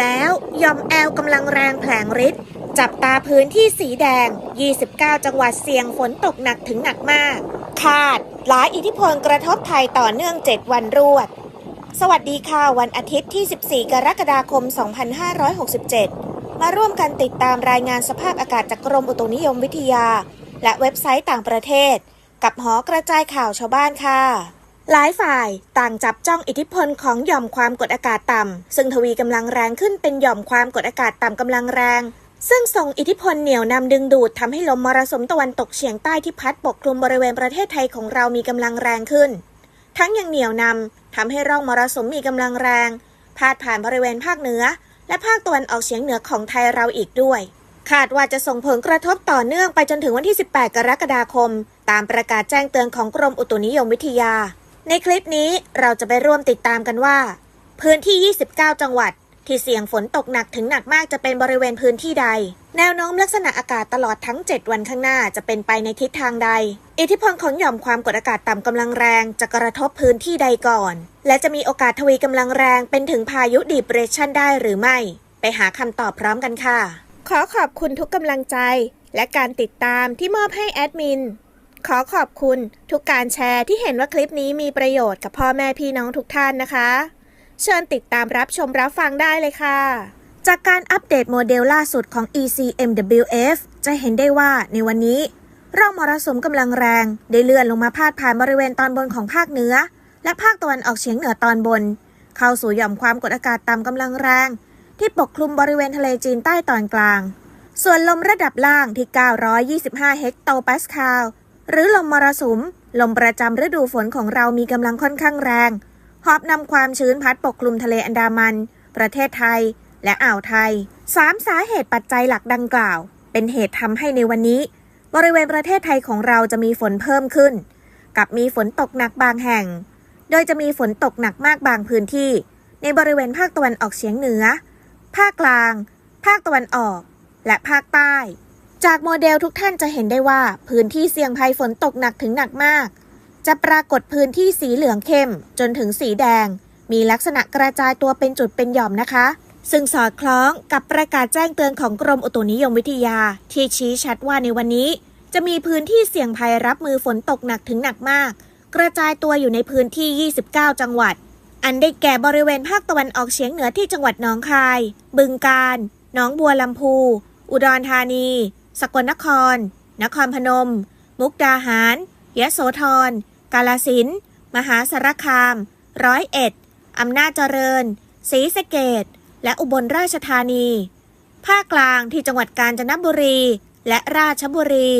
แล้วยอมแอลกำลังแรงแผลงฤทธิ์จับตาพื้นที่สีแดง 29 จังหวัดเสี่ยงฝนตกหนักถึงหนักมาก คาดหลายอิทธิพลกระทบไทยต่อเนื่อง 7 วันรวด สวัสดีค่ะ วันอาทิตย์ที่ 14 กรกฎาคม 2567 มาร่วมกันติดตามรายงานสภาพอากาศจากกรมอุตุนิยมวิทยา และเว็บไซต์ต่างประเทศ กับหอกระจายข่าวชาวบ้านค่ะ หลายฝ่ายต่างจับจ้องอิทธิพลของหย่อมความกดอากาศต่ำ ซึ่งทวีกำลังแรงขึ้นเป็นหย่อมความกดอากาศต่ำกำลังแรง ซึ่งส่งอิทธิพลเหนี่ยวนำดึงดูดทำให้ลมมรสุมตะวันตกเฉียงใต้ที่พัดปกคลุมบริเวณประเทศไทยของเรามีกำลังแรงขึ้น ทั้งยังเหนี่ยวนำทำให้ร่องมรสุมมีกำลังแรงพาดผ่านบริเวณภาคเหนือ และภาคตะวันออกเฉียงเหนือของไทยเราอีกด้วยคาดว่าจะส่งผลกระทบต่อเนื่องไปจนถึงวันที่ 18 กรกฎาคม ตามประกาศแจ้งเตือนของกรมอุตุนิยมวิทยา ในคลิปนี้เราจะไปร่วมติดตามกันว่า พื้นที่ 29 จังหวัด ที่เสี่ยงฝนตกหนักถึงหนักมากจะเป็นบริเวณพื้นที่ใด แนวโน้มลักษณะอากาศตลอดทั้ง 7 วันข้างหน้าจะเป็นไปในทิศทางใด อิทธิพลของหย่อมความกดอากาศต่ำกำลังแรงจะกระทบพื้นที่ใดก่อน และจะมีโอกาสทวีกำลังแรงเป็นถึงพายุดีเปรสชันได้หรือไม่ ไปหาคำตอบพร้อมกันค่ะ ขอขอบคุณทุกกำลังใจ และการติดตามที่มอบให้แอดมิน ขอขอบคุณทุกการแชร์ที่เห็นว่าคลิปนี้มีประโยชน์กับพ่อแม่พี่น้องทุกท่านนะคะ เชิญติดตามรับชมรับฟังได้เลยค่ะ จากการอัปเดตโมเดลล่าสุดของ ECMWF จะเห็นได้ว่าในวันนี้ร่องมรสุมกำลังแรง ได้เลื่อนลงมาพาดผ่านบริเวณตอนบนของภาคเหนือ และภาคตะวันออกเฉียงเหนือตอนบน เข้าสู่หย่อมความกดอากาศต่ำกำลังแรง ที่ปกคลุมบริเวณทะเลจีนใต้ตอนกลาง ส่วนลมระดับล่างที่ 925 เฮกโตปาสคาล หรือลมมรสุม ลมประจำฤดูฝนของเรามีกำลังค่อนข้างแรง หอบนำความชื้นพัดปกคลุมทะเลอันดามัน ประเทศไทย และอ่าวไทยสามสาเหตุปัจจัยหลักดังกล่าว เป็นเหตุทำให้ในวันนี้ บริเวณประเทศไทยของเราจะมีฝนเพิ่มขึ้น กับมีฝนตกหนักบางแห่ง โดยจะมีฝนตกหนักมากบางพื้นที่ ในบริเวณภาคตะวันออกเฉียงเหนือ ภาคกลาง ภาคตะวันออก และภาคใต้ จากโมเดลทุกท่านจะเห็นได้ว่า พื้นที่เสี่ยงภัยฝนตกหนักถึงหนักมาก จะปรากฏพื้นที่สีเหลืองเข้ม จนถึงสีแดง มีลักษณะกระจายตัวเป็นจุดเป็นหย่อมนะคะ ซึ่งสอดคล้องกับประกาศแจ้งเตือนของกรมอุตุนิยมวิทยา ที่ชี้ชัดว่าในวันนี้ จะมีพื้นที่เสี่ยงภัยรับมือฝนตกหนักถึงหนักมาก กระจายตัวอยู่ในพื้นที่ 29 จังหวัด อันได้แก่บริเวณภาคตะวันออกเฉียงเหนือที่จังหวัดหนองคาย บึงกาฬหนองบัวลำพู อุดรธานี สกลนคร นครพนม มุกดาหาร ยะโสธร กาลสิน มหาสารคาม ร้อยเอ็ด อำนาจเจริญ ศรีสะเกดและอุบลราชธานี ภาคกลางที่จังหวัดกาญจนบุรี และราชบุรี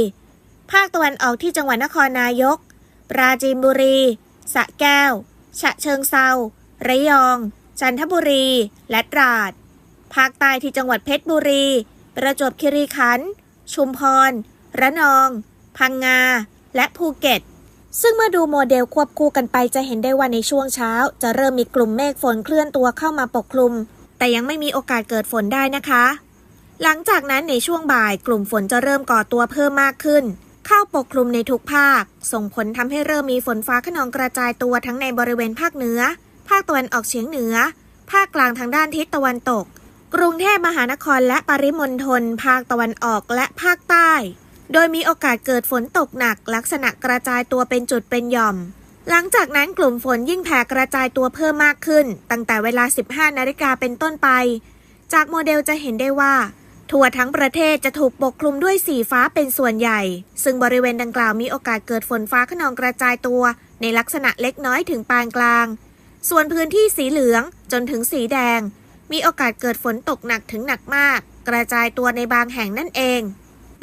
ภาคตะวันออกที่จังหวัดนครนายก ปราจีนบุรี สะแก้ว ฉะเชิงเซาระยอง จันทบุรี และตราด ภาคใต้ที่จังหวัดเพชรบุรี ประจวบคีรีขันธ์ ชุมพร ระนอง พังงา และภูเก็ต ซึ่งเมื่อดูโมเดลควบคู่กันไปจะเห็นได้ว่าในช่วงเช้า จะเริ่มมีกลุ่มเมฆฝนเคลื่อนตัวเข้ามาปกคลุม แต่ยังไม่มีโอกาสเกิดฝนได้นะคะ หลังจากนั้นในช่วงบ่ายกลุ่มฝนจะเริ่มก่อตัวเพิ่มมากขึ้น เข้าปกคลุมในทุกภาค ส่งผลทำให้เริ่มมีฝนฟ้าขนองกระจายตัวทั้งในบริเวณภาคเหนือ ภาคตะวันออกเฉียงเหนือ ภาคกลางทางด้านทิศตะวันตก กรุงเทพมหานครและปริมณฑลภาคตะวันออกและภาคใต้ โดยมีโอกาสเกิดฝนตกหนักลักษณะกระจายตัวเป็นจุดเป็นหย่อม หลังจากนั้นกลุ่มฝนยิ่งแผ่กระจายตัวเพิ่มมากขึ้น ตั้งแต่เวลา 15 นาฬิกาเป็นต้นไป จากโมเดลจะเห็นได้ว่า ทั่วทั้งประเทศจะถูกปกคลุมด้วยสีฟ้าเป็นส่วนใหญ่ ซึ่งบริเวณดังกล่าวมีโอกาสเกิดฝนฟ้าขนองกระจายตัว ในลักษณะเล็กน้อยถึงปานกลาง ส่วนพื้นที่สีเหลืองจนถึงสีแดง มีโอกาสเกิดฝนตกหนักถึงหนักมาก กระจายตัวในบางแห่งนั่นเอง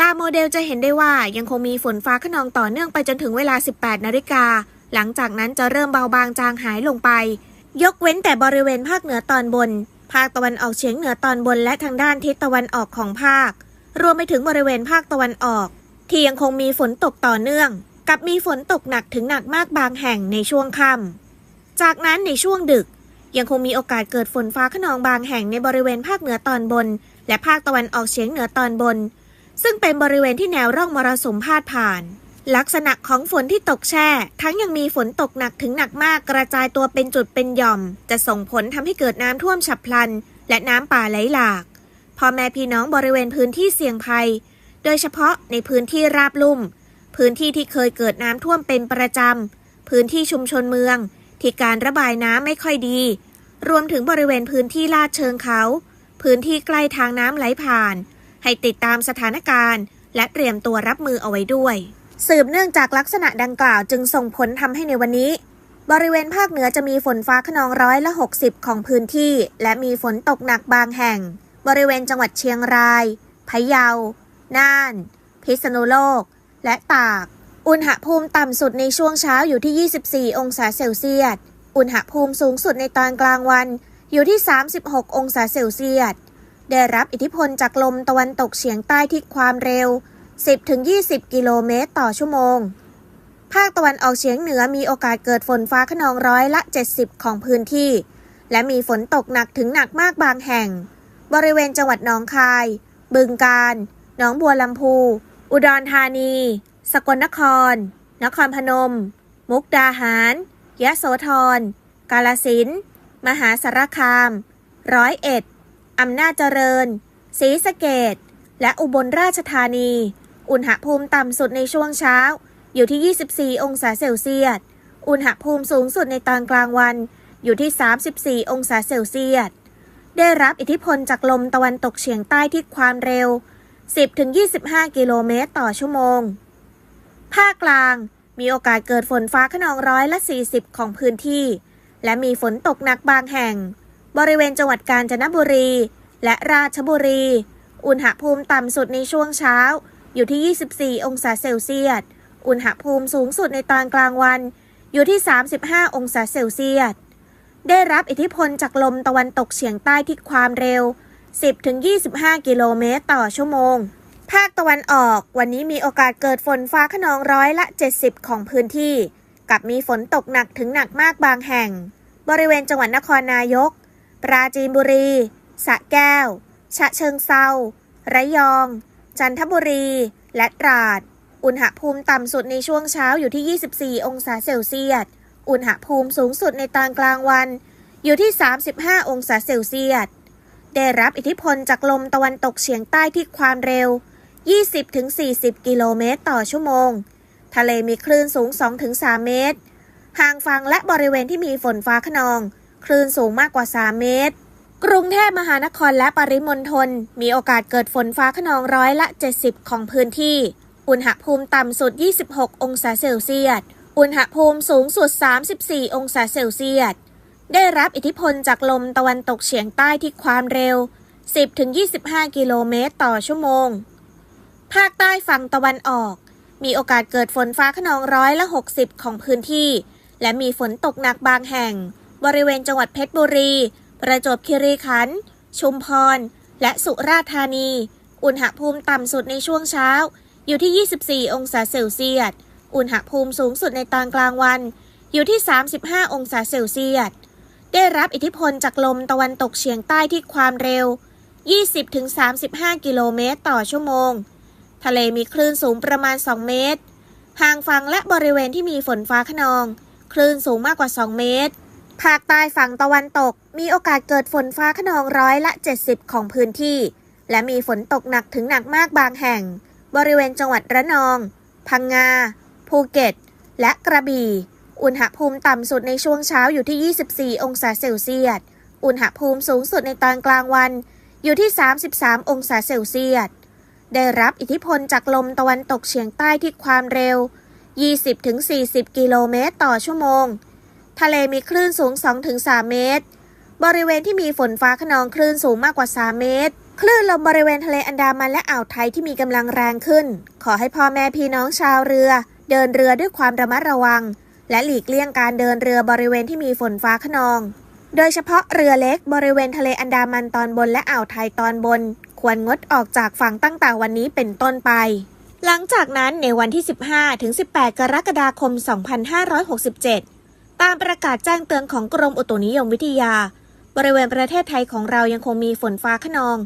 ตามโมเดลจะเห็นได้ว่ายังคงมีฝนฟ้าขนองต่อเนื่องไปจนถึงเวลา 18 นาฬิกา หลังจากนั้นจะเริ่มเบาบางจางหายลงไป ยกเว้นแต่บริเวณภาคเหนือตอนบน ภาคตะวันออกเฉียงเหนือตอนบนและทางด้านทิศตะวันออกของภาค รวมไปถึงบริเวณภาคตะวันออก ที่ยังคงมีฝนตกต่อเนื่อง กับมีฝนตกหนักถึงหนักมากบางแห่งในช่วงค่ำจากนั้นในช่วงดึก ยังคงมีโอกาสเกิดฝนฟ้าขนองบางแห่งในบริเวณภาคเหนือตอนบน และภาคตะวันออกเฉียงเหนือตอนบน ซึ่งเป็นบริเวณที่แนวร่องมรสุมพาดผ่าน ลักษณะของฝนที่ตกแช่ ทั้งยังมีฝนตกหนักถึงหนักมากกระจายตัวเป็นจุดเป็นหย่อม จะส่งผลทำให้เกิดน้ำท่วมฉับพลัน และน้ำป่าไหลหลากพ่อแม่พี่น้องบริเวณพื้นที่เสี่ยงภัย โดยเฉพาะในพื้นที่ราบลุ่ม พื้นที่ที่เคยเกิดน้ำท่วมเป็นประจำ พื้นที่ชุมชนเมือง ที่การระบายน้ำไม่ค่อยดี รวมถึงบริเวณพื้นที่ลาดเชิงเขา พื้นที่ใกล้ทางน้ำไหลผ่าน ให้ติดตามสถานการณ์ และเตรียมตัวรับมือเอาไว้ด้วย สืบเนื่องจากลักษณะดังกล่าวจึงส่งผลทำให้ในวันนี้ บริเวณภาคเหนือจะมีฝนฟ้าขนองร้อยละ 60 ของพื้นที่ และมีฝนตกหนักบางแห่ง บริเวณจังหวัดเชียงรายพะเยา น่าน พิษณุโลก และตาก อุณหภูมิต่ำสุดในช่วงเช้าอยู่ที่ 24 องศาเซลเซียส อุณหภูมิสูงสุดในตอนกลางวันอยู่ที่ 36 องศาเซลเซียส ได้รับอิทธิพลจากลมตะวันตกเฉียงใต้ที่ความเร็ว 10-20 กิโลเมตรต่อชั่วโมง ภาคตะวันออกเฉียงเหนือมีโอกาสเกิดฝนฟ้าขนองร้อยละ 70 ของพื้นที่ และมีฝนตกหนักถึงหนักมากบางแห่ง บริเวณจังหวัดหนองคาย บึงกาฬ หนองบัวลำพู อุดรธานี สกลนคร นครพนม มุกดาหาร ยะโสธร กาลสินธุ์มหาสารคาม ร้อยเอ็ด อำนาจเจริญ ศรีสะเกดและอุบลราชธานี อุณหภูมิต่ำสุดในช่วงเช้า อยู่ที่ 24 องศาเซลเซียส อุณหภูมิสูงสุดในตอนกลางวัน อยู่ที่ 34 องศาเซลเซียส ได้รับอิทธิพลจากลมตะวันตกเฉียงใต้ที่ความเร็ว 10-25 กิโลเมตรต่อชั่วโมง ภาคกลาง มีโอกาสเกิดฝนฟ้าขนองร้อยละ 40 ของพื้นที่ และมีฝนตกหนักบางแห่ง บริเวณจังหวัดกาญจนบุรี และราชบุรี อุณหภูมิต่ำสุดในช่วงเช้า อยู่ที่ 24 องศาเซลเซียส อุณหภูมิสูงสุดในตอนกลางวัน อยู่ที่ 35 องศาเซลเซียส ได้รับอิทธิพลจากลมตะวันตกเฉียงใต้ที่ความเร็ว 10-25 กิโลเมตรต่อชั่วโมง ภาคตะวันออกวันนี้มีโอกาสเกิดฝนฟ้าขนองร้อยละ 70 ของพื้นที่ กับมีฝนตกหนักถึงหนักมากบางแห่ง บริเวณจังหวัดนครนายก ปราจีนบุรี สระแก้ว ฉะเชิงเซาระยอง จันทบุรี และตราด อุณหภูมิต่ำสุดในช่วงเช้าอยู่ที่ 24 องศาเซลเซียส อุณหภูมิสูงสุดในตอนกลางวัน อยู่ที่ 35 องศาเซลเซียส ได้รับอิทธิพลจากลมตะวันตกเฉียงใต้ที่ความเร็ว 20-40 กิโลเมตรต่อชั่วโมง ทะเลมีคลื่นสูง 2-3 เมตร ห่างฝั่งและบริเวณที่มีฝนฟ้าขนอง คลื่นสูงมากกว่า 3 เมตร กรุงเทพมหานครและปริมณฑลมีโอกาสเกิดฝนฟ้าขนองร้อยละ 70 ของพื้นที่ อุณหภูมิต่ำสุด 26 องศาเซลเซียส อุณหภูมิสูงสุด 34 องศาเซลเซียส ได้รับอิทธิพลจากลมตะวันตกเฉียงใต้ที่ความเร็ว 10-25 กิโลเมตรต่อชั่วโมง ภาคใต้ฝั่งตะวันออก มีโอกาสเกิดฝนฟ้าขนองร้อยละ 60 ของพื้นที่ และมีฝนตกหนักบางแห่ง บริเวณจังหวัดเพชรบุรี ประจวบคีรีขันธ์ชุมพร และสุราษฎร์ธานี อุณหภูมิต่ำสุดในช่วงเช้า อยู่ที่ 24 องศาเซลเซียส อุณหภูมิสูงสุดในตอนกลางวัน อยู่ที่ 35 องศาเซลเซียส ได้รับอิทธิพลจากลมตะวันตกเฉียงใต้ที่ความเร็ว 20-35 กิโลเมตรต่อชั่วโมง ทะเลมีคลื่นสูงประมาณ 2 เมตร ห่างฝั่งและบริเวณที่มีฝนฟ้าขนอง คลื่นสูงมากกว่า 2 เมตร ภาคใต้ฝั่งตะวันตก มีโอกาสเกิดฝนฟ้าขนองร้อยละ 70 ของพื้นที่ และมีฝนตกหนักถึงหนักมากบางแห่ง บริเวณจังหวัดระนอง พังงา ภูเก็ต และกระบี่ อุณหภูมิต่ำสุดในช่วงเช้าอยู่ที่ 24 องศาเซลเซียส อุณหภูมิสูงสุดในตอนกลางวันอยู่ที่ 33 องศาเซลเซียส ได้รับอิทธิพลจากลมตะวันตกเฉียงใต้ที่ความเร็ว 20-40 กิโลเมตรต่อชั่วโมง ทะเลมีคลื่นสูง 2-3 เมตร บริเวณที่มีฝนฟ้าขนองคลื่นสูงมากกว่า 3 เมตร คลื่นลมบริเวณทะเลอันดามันและอ่าวไทยที่มีกำลังแรงขึ้น ขอให้พ่อแม่พี่น้องชาวเรือ เดินเรือด้วยความระมัดระวัง และหลีกเลี่ยงการเดินเรือบริเวณที่มีฝนฟ้าขนอง โดยเฉพาะเรือเล็กบริเวณทะเลอันดามันตอนบนและอ่าวไทยตอนบน ควรงดออกจากฝั่งตั้งแต่วันนี้เป็นต้นไป หลังจากนั้นในวันที่ 15 ถึง 18 กรกฎาคม 2567 ตามประกาศแจ้งเตือนของกรมอุตุนิยมวิทยา บริเวณประเทศไทยของเรายังคงมีฝนฟ้าขนอง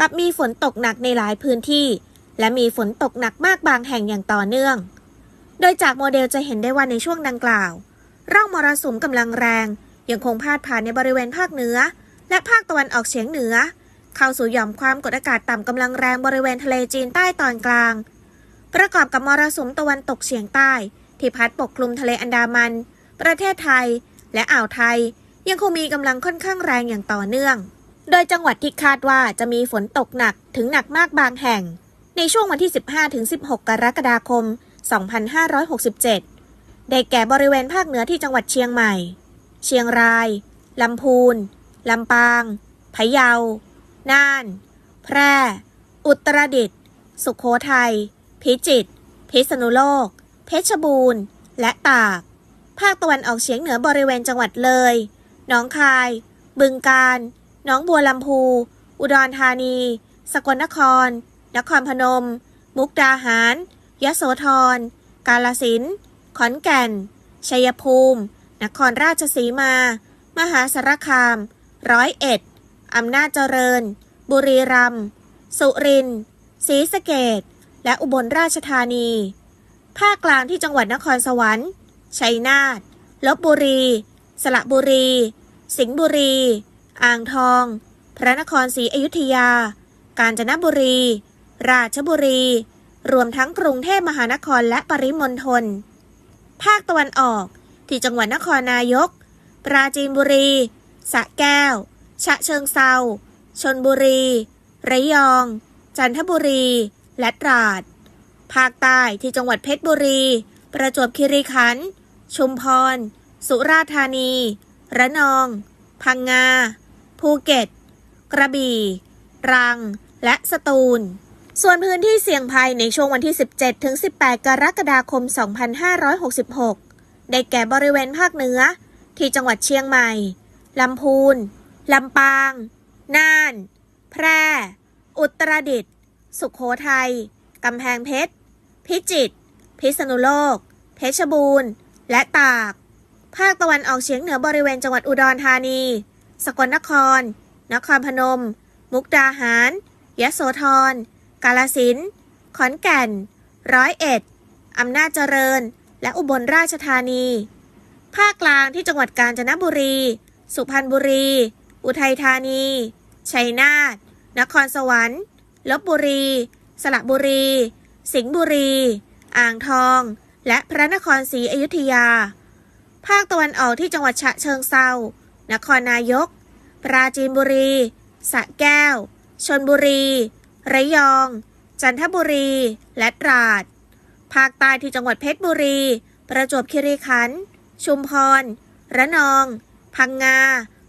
กับมีฝนตกหนักในหลายพื้นที่ และมีฝนตกหนักมากบางแห่งอย่างต่อเนื่อง โดยจากโมเดลจะเห็นได้ว่าในช่วงดังกล่าว ร่องมรสุมกำลังแรงยังคงพาดผ่านในบริเวณภาคเหนือ และภาคตะวันออกเฉียงเหนือ เข้าสู่หย่อมความกดอากาศต่ำกำลังแรงบริเวณทะเลจีนใต้ตอนกลาง ประกอบกับมรสุมตะวันตกเฉียงใต้ ที่พัดปกคลุมทะเลอันดามัน ประเทศไทย และอ่าวไทย ยังคงมีกำลังค่อนข้างแรงอย่างต่อเนื่อง โดยจังหวัดที่คาดว่าจะมีฝนตกหนักถึงหนักมากบางแห่ง ในช่วงวันที่ 15-16 กรกฎาคม 2567 ได้แก่บริเวณภาคเหนือที่จังหวัดเชียงใหม่ เชียงรายลำพูนลำปางพะเยา น่าน แพร่ อุตรดิตถ์ สุขโขทัย พิจิตร พิษณุโลก เพชรบูรณ์ และตาก ภาคตะวันออกเฉียงเหนือบริเวณจังหวัดเลย หนองคาย บึงกาฬ หนองบัวลำพู อุดรธานี สกลนคร นครพนม มุกดาหาร ยโสธร กาลสินธุ์ขอนแก่น ชัยภูมิ นครราชสีมา มหาสารคาม ร้อยเอ็ด อำนาจเจริญ บุรีรัมย์ สุรินทร์ ศรีสะเกดและอุบลราชธานี ภาคกลางที่จังหวัดนครสวรรค์ ชัยนาท ลบบุรี สระบุรี สิงห์บุรี อ่างทอง พระนครศรีอยุธยา กาญจนบุรี ราชบุรี รวมทั้งกรุงเทพมหานครและปริมณฑล ภาคตะวันออกที่จังหวัดนครนายก ปราจีนบุรีสระแก้ว ฉะเชิงเซาชนบุรี ระยอง จันทบุรี และตราด ภาคใต้ที่จังหวัดเพชรบุรี ประจวบคีรีขันธ์ ชุมพร สุราษฎร์ธานี ระนอง พังงา ภูเก็ต กระบี่ ตรัง และสตูล ส่วนพื้นที่เสี่ยงภัยในช่วงวันที่ 17 ถึง 18 กรกฎาคม 2566 ได้แก่บริเวณภาคเหนือ ที่จังหวัดเชียงใหม่ ลำพูน ลำปาง น่าน แพร่ อุตรดิตถ์ สุขโขทัย กำแพงเพชร พิจิตร พิษณุโลก เพชรบูรณ์ และตาก ภาคตะวันออกเฉียงเหนือบริเวณจังหวัดอุดรธานี สกลนคร นครพนม มุกดาหาร ยะโสธร กาลสินธุ์ขอนแก่น ร้อยเอ็ด อำนาจเจริญ และอุบลราชธานี ภาคกลางที่จังหวัดกาญจนบุรี สุพรรณบุรี อุทัยธานี ชัยนาท นครสวรรค์ ลบบุรี สระบุรี สิงห์บุรี อ่างทอง และพระนครศรีอยุธยา ภาคตะวันออกที่จังหวัดฉะเชิงเซา นครนายก ปราจีนบุรี สระแก้ว ชนบุรี ระยอง จันทบุรี และตราด ภาคใต้ที่จังหวัดเพชรบุรี ประจวบคีรีขันธ์ ชุมพร ระนอง พังงา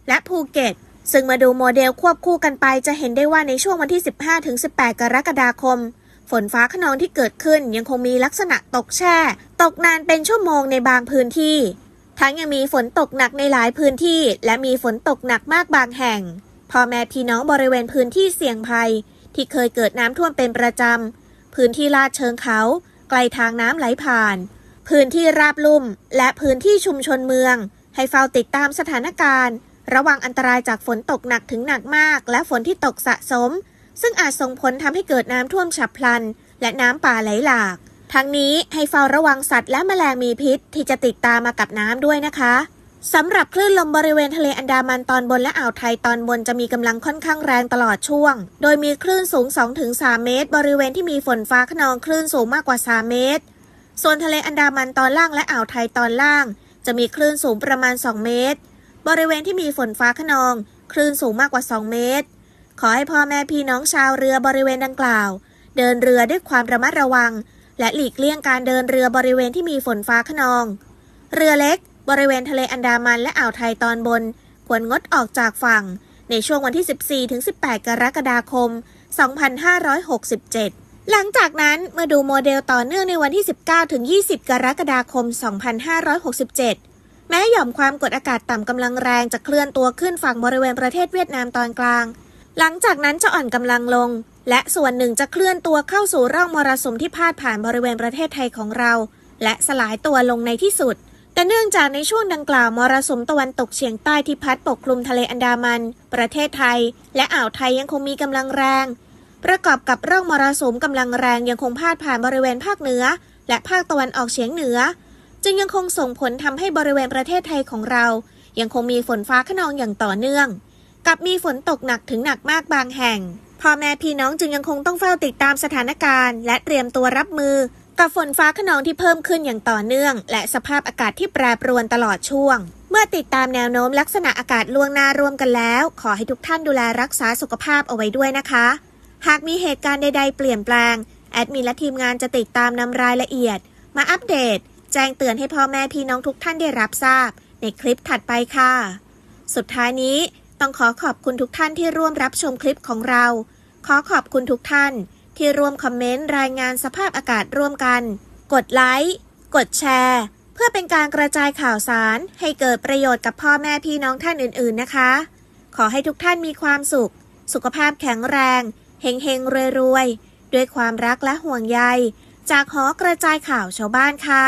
และภูเก็ต ซึ่งมาดูโมเดลควบคู่กันไปจะเห็นได้ว่าในช่วงวันที่ 15-18 กรกฎาคม ฝนฟ้าขนองที่เกิดขึ้นยังคงมีลักษณะตกแช่ ตกนานเป็นชั่วโมงในบางพื้นที่ ทั้งยังมีฝนตกหนักในหลายพื้นที่ และมีฝนตกหนักมากบางแห่งพ่อแม่พี่น้องบริเวณพื้นที่เสี่ยงภัย ที่เคยเกิดน้ำท่วมเป็นประจำ พื้นที่ลาดเชิงเขา ไกลทางน้ำไหลผ่าน พื้นที่ราบลุ่ม และพื้นที่ชุมชนเมือง ให้เฝ้าติดตามสถานการณ์ ระวังอันตรายจากฝนตกหนักถึงหนักมาก และฝนที่ตกสะสม ซึ่งอาจส่งผลทำให้เกิดน้ำท่วมฉับพลัน และน้ำป่าไหลหลาก ทั้งนี้ให้เฝ้าระวังสัตว์และแมลงมีพิษที่จะติดตามมากับน้ำด้วยนะคะสำหรับคลื่นลมบริเวณทะเลอันดามันตอนบนและอ่าวไทยตอนบนจะมีกำลังค่อนข้างแรงตลอดช่วง โดยมีคลื่นสูง 2-3 เมตร บริเวณที่มีฝนฟ้าขนองคลื่นสูงมากกว่า 3 เมตร ส่วนทะเลอันดามันตอนล่างและอ่าวไทยตอนล่าง จะมีคลื่นสูงประมาณ 2 เมตร บริเวณที่มีฝนฟ้าขนอง คลื่นสูงมากกว่า 2 เมตร ขอให้พ่อแม่พี่น้องชาวเรือบริเวณดังกล่าว เดินเรือด้วยความระมัดระวัง และหลีกเลี่ยงการเดินเรือบริเวณที่มีฝนฟ้าขนอง เรือเล็ก บริเวณทะเลอันดามันและอ่าวไทยตอนบน ควรงดออกจากฝั่ง ในช่วงวันที่ 14-18 กรกฎาคม 2567หลังจากนั้นเมื่อดูโมเดลต่อเนื่องในวันที่ 19-20 กรกฎาคม 2567 แม้หย่อมความกดอากาศต่ำกำลังแรงจะเคลื่อนตัวขึ้นฝั่งบริเวณประเทศเวียดนามตอนกลาง หลังจากนั้นจะอ่อนกำลังลง และส่วนหนึ่งจะเคลื่อนตัวเข้าสู่ร่องมรสุมที่พาดผ่านบริเวณประเทศไทยของเรา และสลายตัวลงในที่สุด แต่เนื่องจากในช่วงดังกล่าวมรสุมตะวันตกเฉียงใต้ที่พัดปกคลุมทะเลอันดามัน ประเทศไทย และอ่าวไทยยังคงมีกำลังแรง ประกอบกับร่องมรสุมกำลังแรงยังคงพาดผ่านบริเวณภาคเหนือ และภาคตะวันออกเฉียงเหนือ จึงยังคงส่งผลทำให้บริเวณประเทศไทยของเรา ยังคงมีฝนฟ้าขนองอย่างต่อเนื่อง กับมีฝนตกหนักถึงหนักมากบางแห่งพ่อแม่พี่น้องจึงยังคงต้องเฝ้าติดตามสถานการณ์ และเตรียมตัวรับมือ กับฝนฟ้าขนองที่เพิ่มขึ้นอย่างต่อเนื่อง และสภาพอากาศที่แปรปรวนตลอดช่วง เมื่อติดตามแนวโน้มลักษณะอากาศล่วงหน้าร่วมกันแล้ว ขอให้ทุกท่านดูแลรักษาสุขภาพเอาไว้ด้วยนะคะ หากมีเหตุการณ์ใดๆเปลี่ยนแปลงแอดมินและทีมงานจะติดตามนำรายละเอียด มาอัปเดต แจ้งเตือนให้พ่อแม่พี่น้องทุกท่านได้รับทราบ ในคลิปถัดไปค่ะ สุดท้ายนี้ต้องขอขอบคุณทุกท่านที่ร่วมรับชมคลิปของเรา ขอขอบคุณทุกท่าน ที่ร่วมคอมเมนต์รายงานสภาพอากาศร่วมกัน กดไลค์ กดแชร์ เพื่อเป็นการกระจายข่าวสาร ให้เกิดประโยชน์กับพ่อแม่พี่น้องท่านอื่น ๆนะคะ ขอให้ทุกท่านมีความสุข สุขภาพแข็งแรง เฮงเฮงรวยรวยๆด้วยความรักและห่วงใย จากหอกระจายข่าวชาวบ้านค่ะ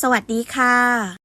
สวัสดีค่ะ